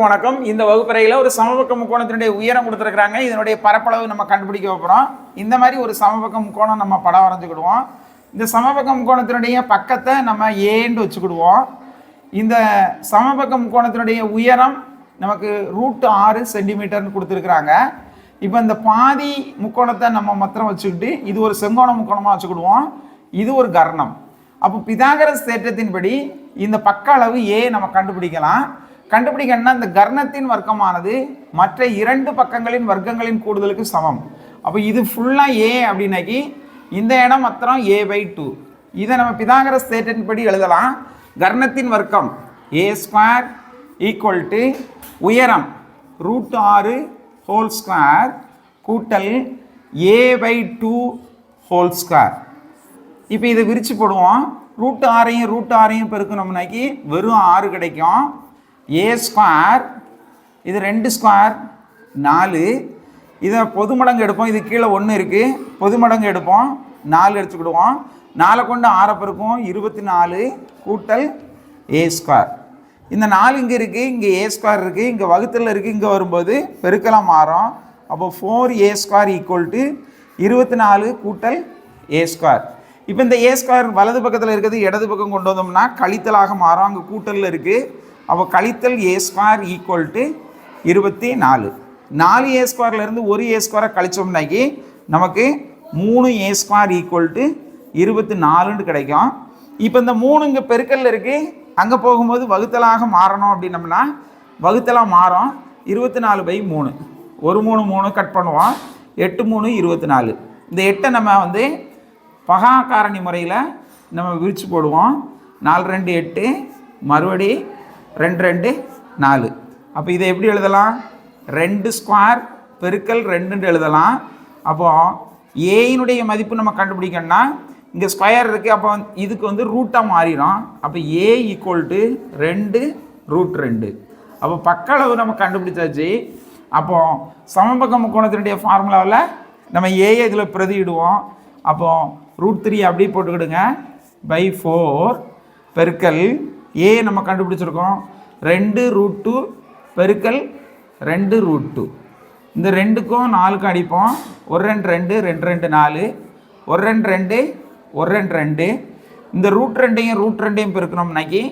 அனைவருக்கும் வணக்கம். இந்த வகுப்பறையில் ஒரு சமபக்க முக்கோணத்தினுடைய உயரம் கொடுத்துருக்குறாங்க. இதனுடைய பரப்பளவு நம்ம கண்டுபிடிக்க போகிறோம் இந்த மாதிரி ஒரு சமபக்க முக்கோணம் நம்ம படம் வரைஞ்சிக்கிடுவோம். இந்த சமபக்க முக்கோணத்தினுடைய பக்கத்தை நம்ம ஏன்னு வச்சுக்கிடுவோம். இந்த சமபக்க முக்கோணத்தினுடைய உயரம் நமக்கு ரூட் ஆறு சென்டிமீட்டர்னு கொடுத்துருக்குறாங்க. இப்போ இந்த பாதி முக்கோணத்தை நம்ம மாத்திரம் வச்சுக்கிட்டு இது ஒரு செங்கோண முக்கோணமாக வச்சுக்கிடுவோம். இது ஒரு கர்ணம். அப்போ பிதாகரஸ் தேற்றத்தின்படி இந்த பக்க அளவு ஏ நம்ம கண்டுபிடிக்கலாம். கண்டுபிடிக்கணும்னா இந்த கர்ணத்தின் வர்க்கமானது மற்ற இரண்டு பக்கங்களின் வர்க்கங்களின் கூடுதலுக்கு சமம். அப்போ இது ஃபுல்லாக ஏ அப்படின்னாக்கி இந்த இடம் மாத்திரம் ஏ பை டூ இதை நம்ம பிதாகரஸ் படி எழுதலாம். கர்ணத்தின் வர்க்கம் ஏ ஸ்கொயர் ஈக்குவல் டு உயரம் ரூட் ஆறு ஹோல் ஸ்கொயர் கூட்டல் A by two whole square இப்போ இதை விரித்து போடுவோம். ரூட் ஆறையும் ரூட் ஆறையும் பெருக்கணும்னாக்கி வெறும் ஆறு கிடைக்கும். ஏ ஸ்கொயர் இது ரெண்டு ஸ்கொயர் நாலு. இதை பொது மடங்கு எடுப்போம். இது கீழே ஒன்று இருக்குது பொது மடங்கு எடுப்போம். நாலு எடுத்துக்கிடுவோம். நாலை கொண்டு ஆறை பெருக்கும் இருபத்தி நாலு கூட்டல் ஏ ஸ்கொயர் இந்த நாலு இங்கே இருக்குது இங்கே ஏ ஸ்கொயர் இருக்குது இங்கே வகுத்தில் இருக்குது இங்கே வரும்போது பெருக்கலாம் மாறும். அப்போ four A square equal to இருபத்தி நாலு கூட்டல் ஏ ஸ்கொயர் இப்போ இந்த ஏ ஸ்கொயர் வலது பக்கத்தில் இருக்கிறது இடது பக்கம் கொண்டு வந்தோம்னா கழித்தலாக மாறும். அங்கே கூட்டலில் இருக்குது அப்போ கழித்தல் ஏ ஸ்கொயர் ஈக்குவல் டு இருபத்தி நாலு. நாலு ஏ ஸ்கொயர்லேருந்து ஒரு ஏ ஸ்கொயரை கழிச்சோம்னாக்கி நமக்கு மூணு ஏ ஸ்கொயர் ஈக்குவல் டு இருபத்தி நாலுன்னு கிடைக்கும். இப்போ இந்த மூணு இங்கே பெருக்கல்ல இருக்குது அங்கே போகும்போது வகுத்தலாக மாறணும் அப்படின்னம்னா வகுத்தலாக மாறும் இருபத்தி நாலு பை மூணு. ஒரு மூணு மூணு கட் பண்ணுவோம் எட்டு மூணு இருபத்தி நாலு. இந்த எட்டை நம்ம வந்து பகா காரணி முறையில் நம்ம விரித்து போடுவோம். நாலு ரெண்டு எட்டு மறுபடி ரெண்டு ரெண்டு நாலு. அப்போ இதை எப்படி எழுதலாம்? ரெண்டு ஸ்கொயர் பெருக்கல் ரெண்டுன்னு எழுதலாம். அப்போது ஏயினுடைய மதிப்பு நம்ம கண்டுபிடிக்கணும்னா இங்கே ஸ்கொயர் இருக்குது அப்போ இதுக்கு வந்து ரூட்டாக மாறிடும். அப்போ ஏ ஈக்குவல் டு ரெண்டு ரூட் ரெண்டு. அப்போ பக்களவு நம்ம கண்டுபிடிச்சாச்சு. அப்போது சமபக்க முக்கோணத்தினுடைய ஃபார்முலாவில் நம்ம ஏஐ இதில் பிரதியிடுவோம். அப்போது ரூட் த்ரீ அப்படியே போட்டுக்கிடுங்க. பை ஃபோர் பெருக்கல் ஏ நம்ம கண்டுபிடிச்சிருக்கோம். ரெண்டு ரூட் டூ பெருக்கல் ரெண்டு ரூட் டூ இந்த ரெண்டுக்கும் நாலுக்கும் அடிப்போம். ஒரு ரெண்டு ரெண்டு ரெண்டு ரெண்டு நாலு. ஒரு ரெண்டு ரெண்டு ஒரு ரெண்டு ரெண்டு. இந்த ரூட் ரெண்டையும் ரூட் ரெண்டையும் பெருக்கணும்னாக்கி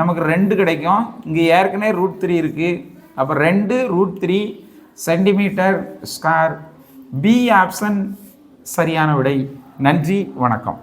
நமக்கு ரெண்டு கிடைக்கும். இங்கே ஏற்கனவே ரூட் த்ரீ இருக்குது அப்போ ரெண்டு root three centimetre square B option சரியான விடை. நன்றி வணக்கம்.